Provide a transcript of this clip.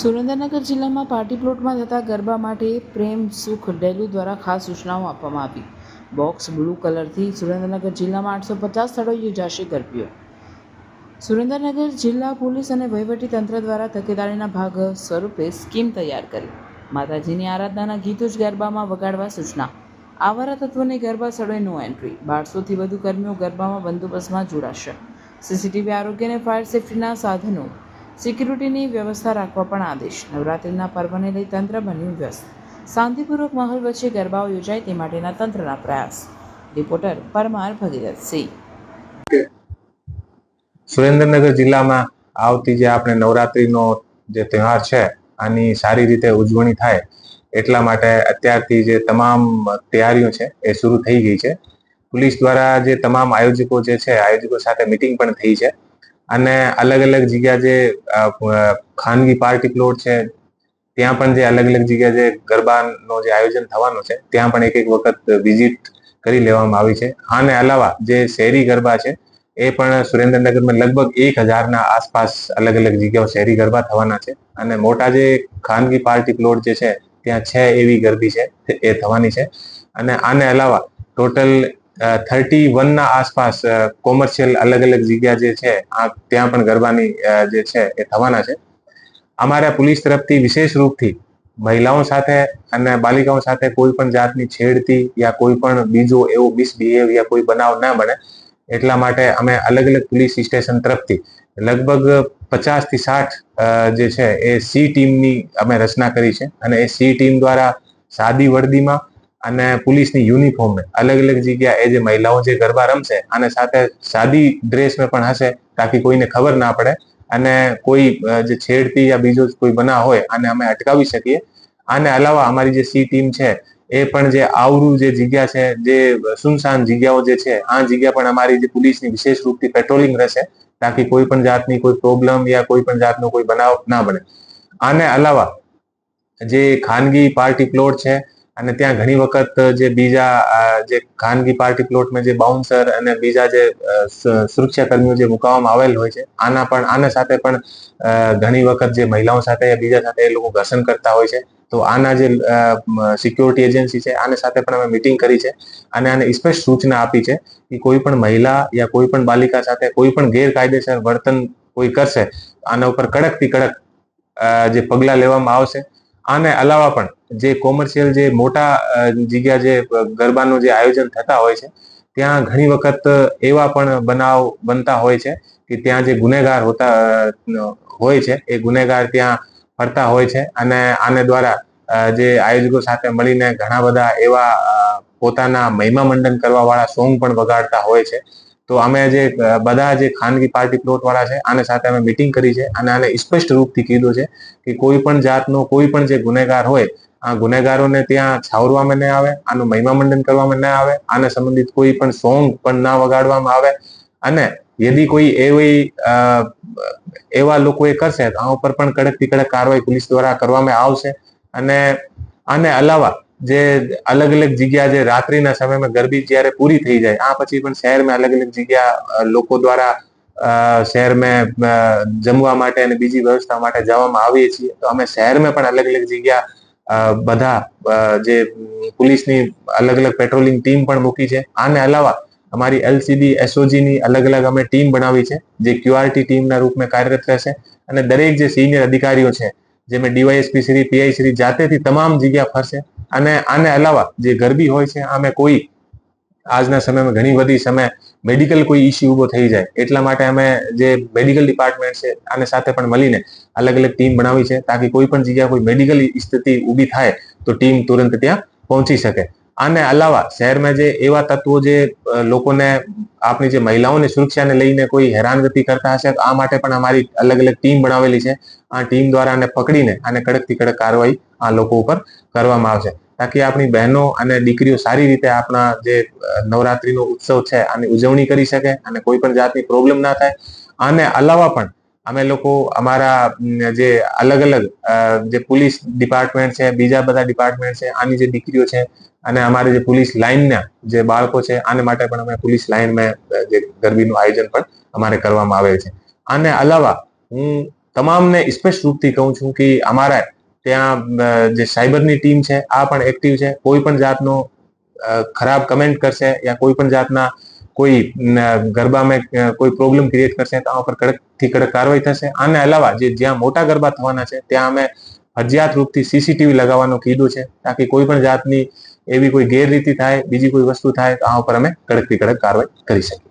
સુરેન્દ્રનગર જિલ્લામાં પાર્ટી પ્લોટમાં થતા ગરબા માટે પ્રેમ, સુખ ડેલુ દ્વારા ખાસ સૂચનાઓ આપવામાં આવી. બોક્સ બ્લુ કલરથી સુરેન્દ્રનગર જિલ્લામાં આઠસો પચાસ સ્થળો યોજાશે ગરબીઓ. સુરેન્દ્રનગર જિલ્લા પોલીસ અને તંત્ર દ્વારા તકેદારીના ભાગ સ્વરૂપે સ્કીમ તૈયાર કરી. માતાજીની આરાધનાના ગીતો જ ગરબામાં વગાડવા સૂચના. આવારા તત્વોને ગરબા સ્થળોએ નો એન્ટ્રી. બારસોથી વધુ કર્મીઓ ગરબામાં બંદોબસ્તમાં જોડાશે. સીસીટીવી આરોગ્ય અને ફાયર સેફ્ટીના સાધનો સિક્યુરિટીની વ્યવસ્થા રાખવા પણ આદેશ. નવરાત્રિના પર્વને લઈ તંત્ર બન્યું વ્યસ્ત. શાંતિપૂર્વક માહોલ વચ્ચે ગરબાઓ યોજાય તે માટેના તંત્રના પ્રયાસ. રિપોર્ટર પરમાર ભગીરથસિંહ. સુરેન્દ્રનગર જિલ્લામાં આવતી જે આપણે નવરાત્રિનો જે તહેવાર છે, આની સારી રીતે ઉજવણી થાય એટલા માટે અત્યારથી જે તમામ તૈયારીઓ છે એ શરૂ થઈ ગઈ છે. પોલીસ દ્વારા જે તમામ આયોજકો જે છે, આયોજકો સાથે મિટિંગ પણ થઈ છે. અને અલગ અલગ જગ્યા જે ખાનગી પાર્ટી પ્લોટ છે, ત્યાં પણ જે અલગ અલગ જગ્યા જે ગરબાનો જે આયોજન થવાનું છે, ત્યાં પણ એક એક વખત વિઝિટ કરી લેવામાં આવી છે. આને અલાવા જે શહેરી ગરબા છે, એ પણ સુરેન્દ્રનગરમાં લગભગ એક હજારના આસપાસ અલગ અલગ જગ્યાઓ શહેરી ગરબા થવાના છે. અને મોટા જે ખાનગી પાર્ટી પ્લોટ જે છે, ત્યાં છે એવી ગરબી છે, એ થવાની છે. અને આને અલાવા ટોટલ થર્ટી વનના આસપાસ કોમર્શિયલ અલગ અલગ જગ્યા જે છે, આ ત્યાં પણ ગરબાની જે છે એ થવાના છે. અમારા પોલીસ તરફથી વિશેષ રૂપથી મહિલાઓ સાથે અને બાલિકાઓ સાથે કોઈ પણ જાતની છેડતી યા કોઈ પણ બીજો એવો મિસબિહેવ યા કોઈ બનાવ ના બને, એટલા માટે અમે અલગ અલગ પોલીસ સ્ટેશન તરફથી લગભગ પચાસથી સાઠ જે છે એ સી ટીમની અમે રચના કરી છે. અને એ સી ટીમ દ્વારા સાદી વર્દીમાં અને પોલીસની યુનિફોર્મે અલગ અલગ જગ્યા એ જે મહિલાઓ જે ગરબા રમશે અને સાથે સાદી ડ્રેસમાં પણ હશે તાકી કોઈને ખબર ના પડે. અને કોઈ જે છેડતી યા બીજો કોઈ બનાવ હોય અને અમે અટકાવી શકીએ. આને અલાવા અમારી જે સી ટીમ છે એ પણ જે આવરું જે જગ્યા છે, જે સુનસાન જગ્યાઓ જે છે, આ જગ્યા પણ અમારી જે પોલીસની વિશેષ રૂપથી પેટ્રોલિંગ રહેશે તાકી કોઈ પણ જાતની કોઈ પ્રોબ્લેમ યા કોઈ પણ જાતનો કોઈ બનાવ ના બને. આને અલાવા જે ખાનગી પાર્ટી પ્લોટ છે અને ત્યાં ઘણી વખત જે બીજા જે ખાનગી પાર્ટી પ્લોટમાં જે બાઉન્સર અને બીજા જે સુરક્ષાકર્મીઓ સુરક્ષા કર્મીઓ જે મુકાવવામાં આવેલ હોય છે, આના પણ, આના સાથે પણ ઘણી વખત જે મહિલાઓ સાથે બીજા સાથે એ લોકો ઘર્ષણ કરતા હોય છે. તો આના જે સિક્યોરિટી એજન્સી છે, આને સાથે પણ અમે મિટિંગ કરી છે અને આને સ્પષ્ટ સૂચના આપી છે કે કોઈ પણ મહિલા યા કોઈ પણ બાલિકા સાથે કોઈ પણ ગેરકાયદેસર વર્તન કોઈ કરશે, આના ઉપર કડકથી કડક જે પગલાં લેવામાં આવશે આને અલાવા પણ જે કોમર્શિયલ જે મોટા જગ્યા જે ગરબાનું જે આયોજન થતા હોય છે, ત્યાં ઘણી વખત એવા પણ બનાવ બનતા હોય છે કે ત્યાં જે ગુનેગાર હોતા હોય છે, એ ગુનેગાર ત્યાં ફરતા હોય છે અને આને દ્વારા જે આયોજકો સાથે મળીને ઘણા બધા એવા પોતાના મહિમા મંડન કરવા વાળા સોંગ પણ વગાડતા હોય છે. તો અમે જે બધા જે ખાનગી પાર્ટી પ્લોટ વાળા છે, આને સાથે અમે મિટિંગ કરી છે અને આને સ્પષ્ટ રૂપથી કીધું છે કે કોઈ પણ જાતનો, કોઈ પણ જે ગુનેગાર હોય, આ ગુનેગારોને ત્યાં છાવરવામાં ન આવે, આનું મહિમા મંડન કરવામાં ન આવે, આને સંબંધિત કોઈ પણ સોંગ પણ ના વગાડવામાં આવે અને યદી કોઈ એવી એવા લોકો એ કરશે તો આ ઉપર પણ કડકથી કડક કાર્યવાહી પોલીસ દ્વારા કરવામાં આવશે અને, આને અલાવા જે અલગ અલગ જગ્યા જે રાત્રિના સમયમાં ગરબી જ્યારે પૂરી થઈ જાય, આ પછી પણ શહેરમાં અલગ અલગ જગ્યા લોકો દ્વારા શહેરમાં જમવા માટે અને બીજી વ્યવસ્થા માટે જવામાં આવીએ છીએ. તો અમે શહેરમાં પણ અલગ અલગ જગ્યા બધા જે પોલીસની અલગ અલગ પેટ્રોલિંગ ટીમ પણ મૂકી છે. આને અલાવા અમારી એલસીબી એસઓજી ની અલગ અલગ અમે ટીમ બનાવી છે, જે ક્યુઆરટી ટીમના રૂપમાં કાર્યરત રહેશે અને દરેક જે સિનિયર અધિકારીઓ છે, જેમાં ડીવાયએસપી શ્રી, પીઆઈ શ્રી જાતેથી તમામ જગ્યા ફરશે અને આને અલાવા જે ગરબી હોય છે, આમે કોઈ આજના સમયમાં ઘણી બધી સમય મેડિકલ કોઈ ઇસ્યુ ઊભો થઈ જાય. એટલા માટે અમે જે મેડિકલ ડિપાર્ટમેન્ટ છે, આને સાથે પણ મળીને અલગ અલગ ટીમ બનાવી છે, તાકી કોઈ પણ જગ્યાએ કોઈ મેડિકલ સ્થિતિ ઊભી થાય, તો ટીમ તુરંત ત્યાં પહોંચી શકે. આને અલાવા શહેરમાં જે એવા તત્વો જે લોકોને, આપણી જે મહિલાઓની સુરક્ષાને લઈને કોઈ હેરાનગતિ કરતા હશે આ માટે પણ અમારી અલગ અલગ ટીમ બનાવેલી છે. આ ટીમ દ્વારા આને પકડીને આને કડકથી કડક કાર્યવાહી આ લોકો ઉપર કરવામાં આવશે. તાકી આપણી બહેનો અને દીકરીઓ સારી રીતે આપણા જે નવરાત્રીનો ઉત્સવ છે, આની ઉજવણી કરી શકે અને કોઈ પણ જાતની પ્રોબ્લેમ ના થાય. આને અલાવા પણ, અમે લોકો અમારા જે અલગ અલગ જે પોલીસ ડિપાર્ટમેન્ટ છે, બીજા બધા ડિપાર્ટમેન્ટ છે, આની જે દીકરીઓ છે અને અમારી જે પોલીસ લાઇનના જે બાળકો છે, આને માટે પણ અમે પોલીસ લાઇનમાં જે ગરબીનું આયોજન પણ અમારે કરવામાં આવે છે. આને અલાવા, હું તમામને સ્પષ્ટ રૂપથી કહું છું કે અમારા ત્યાં જે સાયબરની ટીમ છે, આ પણ એક્ટિવ છે. કોઈ પણ જાતનો ખરાબ કમેન્ટ કરશે યા કોઈ પણ જાતના કોઈ ગરબામાં કોઈ પ્રોબ્લેમ ક્રિએટ કરશે, તો આ ઉપર કડકથી કડક કાર્યવાહી થશે. આને અલાવા જે જ્યાં મોટા ગરબા થવાના છે, ત્યાં અમે ફરજિયાત રૂપથી સીસીટીવી લગાવવાનું કીધું છે, તાકી કોઈ પણ જાતની એવી કોઈ ગેરરીતિ થાય, બીજી કોઈ વસ્તુ થાય, તો આ ઉપર અમે કડકથી કડક કાર્યવાહી કરી શકીએ.